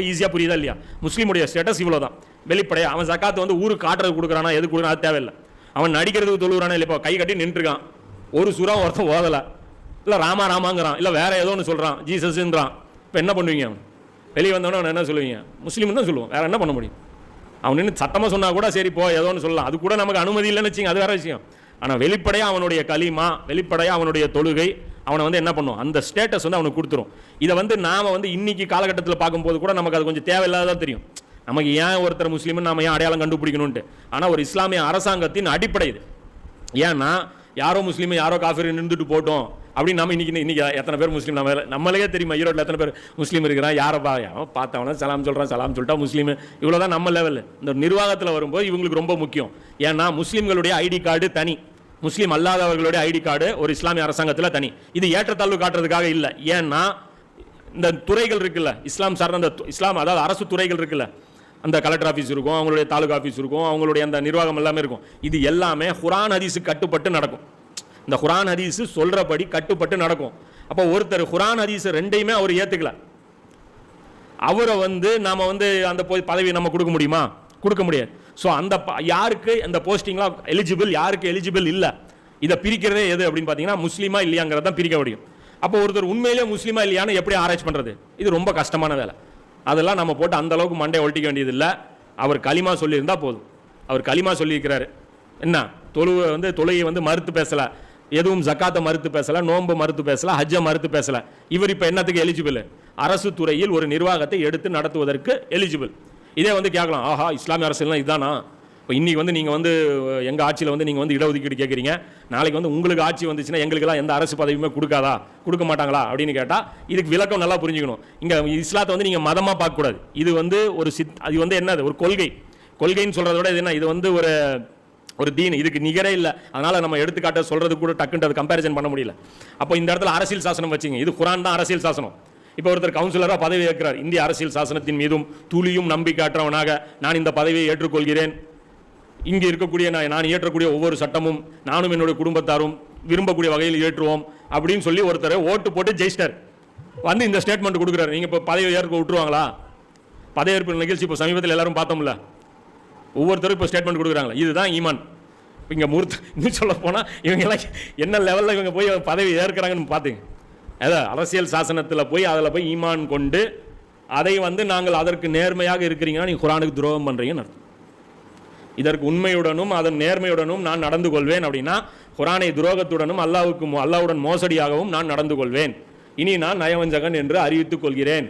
ஈஸியாக புரியுதா இல்லையா? முஸ்லீமுடைய ஸ்டேட்டஸ் இவ்வளோ தான் வெளிப்படையாக அவன் ஜக்காத்து வந்து ஊருக்கு காட்டுறது கொடுக்குறானா எது கொடுக்குறான் அது தேவையில்லை. அவன் நடிக்கிறதுக்கு தொழுகிறானா இல்லை இப்போ கை கட்டி நின்றுருக்கான். ஒரு சுறா ஒருத்தன் ஓதலை. இல்லை ராமா ராமாங்கிறான். இல்லை வேற ஏதோ ஒன்று சொல்கிறான் ஜீசஸ்ன்றான். இப்போ என்ன பண்ணுவீங்க அவன்? வெளியே வந்தவனே அவனை என்ன சொல்லுவீங்க? முஸ்லீம்னு தான் சொல்லுவோம் வேற என்ன பண்ண முடியும்? அவன் நின்று சட்டமாக சொன்னால் கூட சரி போ ஏதோ ஒன்று சொல்லலாம். அது கூட நமக்கு அனுமதி இல்லைன்னு வச்சுங்க அது வேற விஷயம். ஆனால் வெளிப்படையாக அவனுடைய களிமா வெளிப்படையாக அவனுடைய தொழுகை அவனை வந்து என்ன பண்ணும்? அந்த ஸ்டேட்டஸ் வந்து அவனுக்கு கொடுத்துரும். இதை வந்து நாம் வந்து இன்னைக்கு காலகட்டத்தில் பார்க்கும்போது கூட நமக்கு அது கொஞ்சம் தேவையில்லாததா தெரியும். நமக்கு ஏன் ஒருத்தர் முஸ்லீம்னு நாம் ஏன் அடையாளம் கண்டுபிடிக்கணும்ட்டு ஆனால் ஒரு இஸ்லாமிய அரசாங்கத்தின் அடிப்படை இது. ஏன்னா யாரோ முஸ்லீம் யாரோ காஃபிர் நின்றுட்டு போட்டோம். அப்படின்னு நம்ம இன்னைக்கு இன்னைக்கு எத்தனை பேர் முஸ்லீம்? நம்ம நம்மளே தெரியுமா? ஈரோட்டில் எத்தனை பேர் முஸ்லீம் இருக்கிறான் யாரை பா பார்த்தவன சலாம் சொல்கிறான் சலாம் சொல்லிட்டா முஸ்லீம். இவ்வளோ தான் நம்ம லெவல் இந்த நிர்வாகத்தில் வரும்போது இவங்களுக்கு ரொம்ப முக்கியம். ஏன்னா முஸ்லீம்களுடைய ஐடி கார்டு தனி. முஸ்லீம் அல்லாதவர்களுடைய ஐடி கார்டு ஒரு இஸ்லாமிய அரசாங்கத்தில் தனி. இது ஏற்றத்தாழ்வு காட்டுறதுக்காக இல்லை. ஏன்னா இந்த துறைகள் இருக்குல்ல இஸ்லாம் சார்ந்த அந்த து- இஸ்லாம் அதாவது அரசு துறைகள் இருக்குல்ல. அந்த கலெக்டர் ஆஃபீஸ் இருக்கும் அவங்களுடைய தாலுகா ஆஃபீஸ் இருக்கும் அவங்களுடைய அந்த நிர்வாகம் எல்லாமே இருக்கும். இது எல்லாமே குரான் ஹதீஸு கட்டுப்பட்டு நடக்கும். இந்த குரான் ஹதீஸு சொல்கிறபடி கட்டுப்பட்டு நடக்கும். அப்போ ஒருத்தர் குரான் ஹதீஸு ரெண்டையுமே அவர் ஏற்றுக்கல அவரை வந்து நாம் வந்து அந்த போய் பதவி நம்ம கொடுக்க முடியுமா? கொடுக்க முடியாது. ஸோ அந்த யாருக்கு அந்த போஸ்டிங்லாம் எலிஜிபிள் யாருக்கு எலிஜிபிள் இல்லை இதை பிரிக்கிறதே எது அப்படின்னு பார்த்தீங்கன்னா முஸ்லீமா இல்லையாங்கிறத தான் பிரிக்க முடியும். அப்போ ஒருத்தர் உண்மையிலே முஸ்லீமா இல்லையான்னு எப்படி ஆராய்ச்சி பண்ணுறது இது ரொம்ப கஷ்டமான வேலை. அதெல்லாம் நம்ம போட்டு அந்த அளவுக்கு மண்டையை ஒட்டிக்க வேண்டியது இல்லை அவர் களிமா சொல்லியிருந்தா போதும். அவர் களிமா சொல்லியிருக்கிறாரு. என்ன? தொழுவை வந்து தொழுகை வந்து மறுத்து பேசலை. எதுவும் ஜக்காத்தை மறுத்து பேசலை நோன்பு மறுத்து பேசலை ஹஜ்ஜை மறுத்து பேசலை. இவர் இப்போ என்னத்துக்கு எலிஜிபிள் அரசு துறையில் ஒரு நிர்வாகத்தை எடுத்து நடத்துவதற்கு எலிஜிபிள் இதே வந்து கேட்கலாம் ஆஹா இஸ்லாமிய அரசியல்லாம் இதுதானா இப்போ இன்றைக்கி வந்து நீங்கள் வந்து எங்கள் ஆட்சியில் வந்து நீங்கள் வந்து இடஒதுக்கீடு கேட்குறீங்க நாளைக்கு வந்து உங்களுக்கு ஆட்சி வந்துச்சுன்னா எங்களுக்கெல்லாம் எந்த அரசு பதவியுமே கொடுக்காதா? கொடுக்க மாட்டாங்களா? அப்படின்னு கேட்டால் இதுக்கு விளக்கம் நல்லா புரிஞ்சுக்கணும். இங்கே இஸ்லாத்தை வந்து நீங்கள் மதமாக பார்க்கக்கூடாது. இது வந்து ஒரு சித் அது வந்து என்னது ஒரு கொள்கை. கொள்கைன்னு சொல்கிறத விட இது என்ன? இது வந்து ஒரு ஒரு தீன். இதுக்கு நிகரே இல்லை. அதனால் நம்ம எடுத்துக்காட்ட சொல்கிறது கூட டக்குன்றது கம்பேரிசன் பண்ண முடியல. அப்போ இந்த இடத்துல அரசியல் சாசனம் வச்சுங்க. இது குரான் தான் அரசியல் சாசனம். இப்போ ஒருத்தர் கவுன்சிலராக பதவி ஏற்கிறார். இந்திய அரசியல் சாசனத்தின் மீதும் துளியும் நம்பிக்கையற்றவனாக நான் இந்த பதவியை ஏற்றுக்கொள்கிறேன். இங்கே இருக்கக்கூடிய நான் நான் இயற்றக்கூடிய ஒவ்வொரு சட்டமும் நானும் என்னுடைய குடும்பத்தாரும் விரும்பக்கூடிய வகையில் ஏற்றுவோம் அப்படின்னு சொல்லி ஒருத்தர் ஓட்டு போட்டு ஜெயிஸ்டர் வந்து இந்த ஸ்டேட்மெண்ட் கொடுக்குறாரு. நீங்கள் இப்போ பதவி ஏற்க விட்டுருவாங்களா? பதவியேற்பு நிகழ்ச்சி இப்போ சமீபத்தில் எல்லாரும் பார்த்தோம்ல. ஒவ்வொருத்தரும் இப்போ ஸ்டேட்மெண்ட் கொடுக்குறாங்களா? இதுதான் ஈமான். இங்கே மூர்த்த இன்னும் சொல்ல போனால் இவங்கெல்லாம் என்ன லெவலில் இவங்க போய் பதவி ஏற்கிறாங்கன்னு பார்த்தீங்க அதான் அரசியல் சாசனத்தில் போய் அதில் போய் ஈமான் கொண்டு அதை வந்து நாங்கள் அதற்கு நேர்மையாக இருக்கிறீங்கன்னா நீங்கள் குரானுக்கு துரோகம் பண்ணுறீங்கன்னு அர்த்தம். இதற்கு உண்மையுடனும் அதன் நேர்மையுடனும் நான் நடந்து கொள்வேன் அப்படின்னா குரானை துரோகத்துடனும் அல்லாவுக்கு அல்லாவுடன் மோசடியாகவும் நான் நடந்து கொள்வேன். இனி நான் நயவஞ்சகன் என்று அறிவித்துக் கொள்கிறேன்.